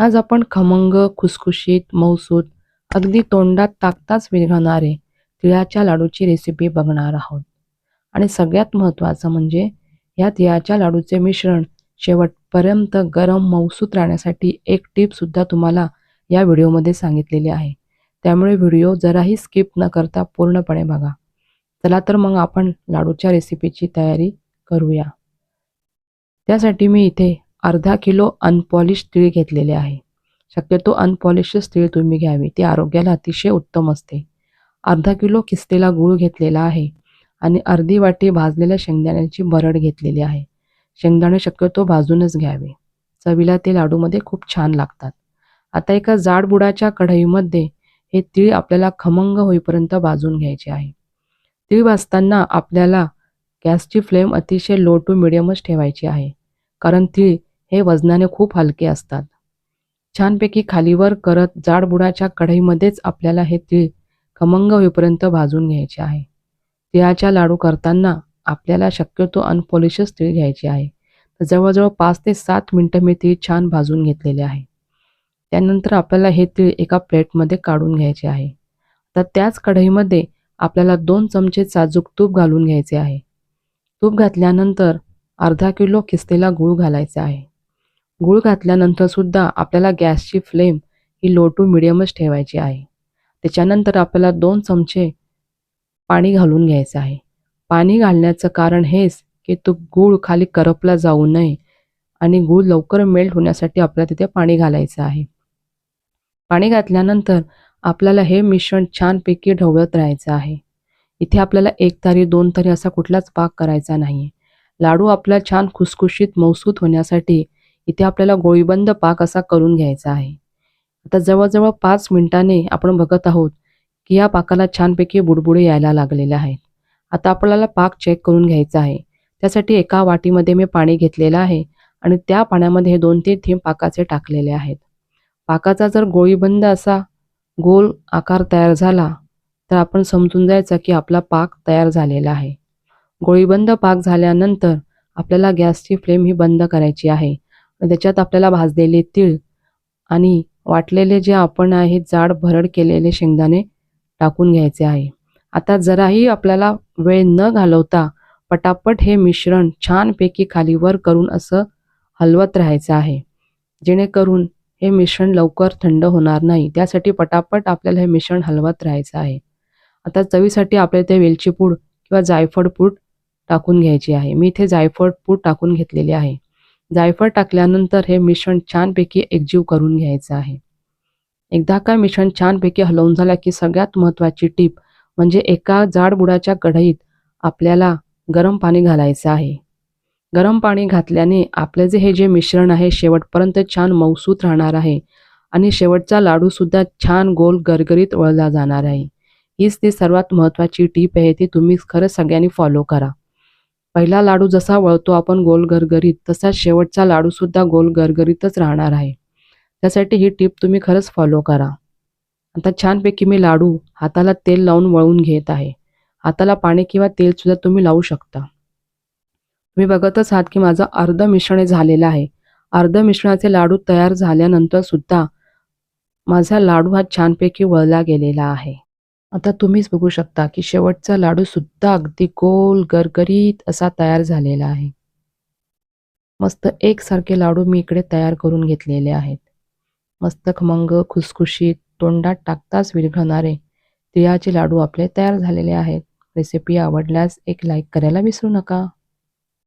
आज आपण खमंग खुसखुशीत मऊसूत अगदी तोंडात टाकताच विरघणारे तिळाच्या लाडूची रेसिपी बघणार आहोत. आणि सगळ्यात महत्त्वाचं म्हणजे या तिळाच्या लाडूचे मिश्रण शेवटपर्यंत गरम मऊसूत राहण्यासाठी एक टिपसुद्धा तुम्हाला या व्हिडिओमध्ये सांगितलेली आहे. त्यामुळे व्हिडिओ जराही स्किप न करता पूर्णपणे बघा. चला तर मग आपण लाडूच्या रेसिपीची तयारी करूया. त्यासाठी मी इथे अर्धा किलो अनपॉलिश तीळ घेतलेले आहे. शक्यतो अनपॉलिशच तीळ तुम्ही घ्यावी. ते आरोग्याला अतिशय उत्तम असते. अर्धा किलो किसलेला गूळ घेतलेला आहे आणि अर्धी वाटी भाजलेल्या शेंगदाण्याची भरड घेतलेली आहे. शेंगदाणे शक्यतो भाजूनच घ्यावे. चवीला ते लाडूमध्ये खूप छान लागतात. आता एका जाड बुडाच्या कढईमध्ये हे तीळ आपल्याला खमंग होईपर्यंत भाजून घ्यायचे आहे. तीळ भाजताना आपल्याला गॅसची फ्लेम अतिशय लो टू मिडियमच ठेवायची आहे. कारण तीळ हे वजनाने खूप हलके असतात. छानपैकी खालीवर करत जाड बुडाच्या कढईमध्येच आपल्याला हे तीळ खमंग होईपर्यंत भाजून घ्यायचे आहे. तिळाच्या लाडू करताना आपल्याला शक्यतो अनपॉलिशच तीळ घ्यायचे आहे. तर जवळजवळ पाच ते सात मिनटं मी तीळ छान भाजून घेतलेले आहे. त्यानंतर आपल्याला हे तीळ एका प्लेटमध्ये काढून घ्यायचे आहे. तर त्याच कढईमध्ये आपल्याला दोन चमचे साजूक तूप घालून घ्यायचे आहे. तूप घातल्यानंतर अर्धा किलो खिसलेला गूळ घालायचा आहे. गूळ घातल्यानंतर सुद्धा आपल्याला गॅसची फ्लेम ही लो टू मिडियमच ठेवायची आहे. त्याच्यानंतर आपल्याला दोन चमचे पाणी घालून घ्यायचं आहे. पाणी घालण्याचं कारण हेच की तो गूळ खाली करपला जाऊ नये आणि गूळ लवकर मेल्ट होण्यासाठी आपल्याला तिथे पाणी घालायचं आहे. पाणी घातल्यानंतर आपल्याला हे मिश्रण छानपैकी ढवळत राहायचं आहे. इथे आपल्याला एक तारी दोन तारी असा कुठलाच पाक करायचा नाही लाडू आपला छान खुसखुशीत मौसूत होण्यासाठी इथे आपल्याला गोळीबंद पाक असा करून घ्यायचा आहे. आता जवळजवळ पाच मिनिटांनी आपण बघत आहोत की या पाकाला छानपैकी बुडबुडे यायला लागलेले आहेत. आता आपल्याला पाक चेक करून घ्यायचा आहे. त्यासाठी एका वाटीमध्ये मी पाणी घेतलेलं आहे आणि त्या पाण्यामध्ये हे दोन तीन थेंब पाकाचे टाकलेले आहेत. पाकाचा जर गोळीबंद असा गोल आकार तयार झाला तर आपण समजून जायचं की आपला पाक तयार झालेला आहे. गोळीबंद पाक झाल्यानंतर आपल्याला गॅसची फ्लेम ही बंद करायची आहे. त्याच्यात आपल्याला भाजलेले तीळ आणि वाटलेले जे आपण आहे जाड भरड केलेले शेंगदाणे टाकून घ्यायचे आहे. आता जराही आपल्याला वेळ न घालवता पटापट हे मिश्रण छानपैकी खालीवर करून असं हलवत राहायचं आहे. जेणेकरून हे मिश्रण लवकर थंड होणार नाही. त्यासाठी पटापट आपल्याला हे मिश्रण हलवत राहायचं आहे. आता चवीसाठी आपल्याला ते वेलची पूड किंवा जायफळ पूड टाकून घ्यायची आहे. मी इथे जायफळ पूड टाकून घेतलेली आहे. जायफळ टाकल्यानंतर हे मिश्रण छानपैकी एकजीव करून घ्यायचं आहे. एकदा का मिश्रण छानपैकी हलवून झाला की सगळ्यात महत्त्वाची टीप म्हणजे एका जाड बुडाच्या कढईत आपल्याला गरम पाणी घालायचं आहे. गरम पाणी घातल्याने आपले जे हे जे मिश्रण आहे शेवटपर्यंत छान मौसूत राहणार आहे आणि शेवटचा लाडूसुद्धा छान गोल गरगरीत वळला जाणार आहे. हीच ती सर्वात महत्त्वाची टीप आहे ती तुम्ही खरंच सगळ्यांनी फॉलो करा. पहिला लाडू जसा वळतो आपण गोल गरगरीत तसा शेवटचा लाडूसुद्धा गोल गरगरीतच राहणार आहे. त्यासाठी ही टीप तुम्ही खरंच फॉलो करा. आता छानपैकी मी लाडू हाताला तेल लावून वळून घेत आहे. हाताला पाणी किंवा तेलसुद्धा तुम्ही लावू शकता. तुम्ही बघतच आहात की माझं अर्ध मिश्रण झालेलं आहे. अर्ध मिश्रणाचे लाडू तयार झाल्यानंतर सुद्धा माझा लाडू हा छानपैकी वळला गेलेला आहे. आता तुम्हीच बघू शकता की शेवटचा लाडू सुद्धा अगदी गोल गरगरीत असा तयार झालेला आहे. मस्त एकसारखे लाडू मी इकडे तयार करून घेतलेले आहेत. मस्त खमंग खुसखुशीत तोंडात टाकताच विरघळणारे तिळाचे लाडू आपले तयार झालेले आहेत. रेसिपी आवडल्यास एक लाईक करायला विसरू नका.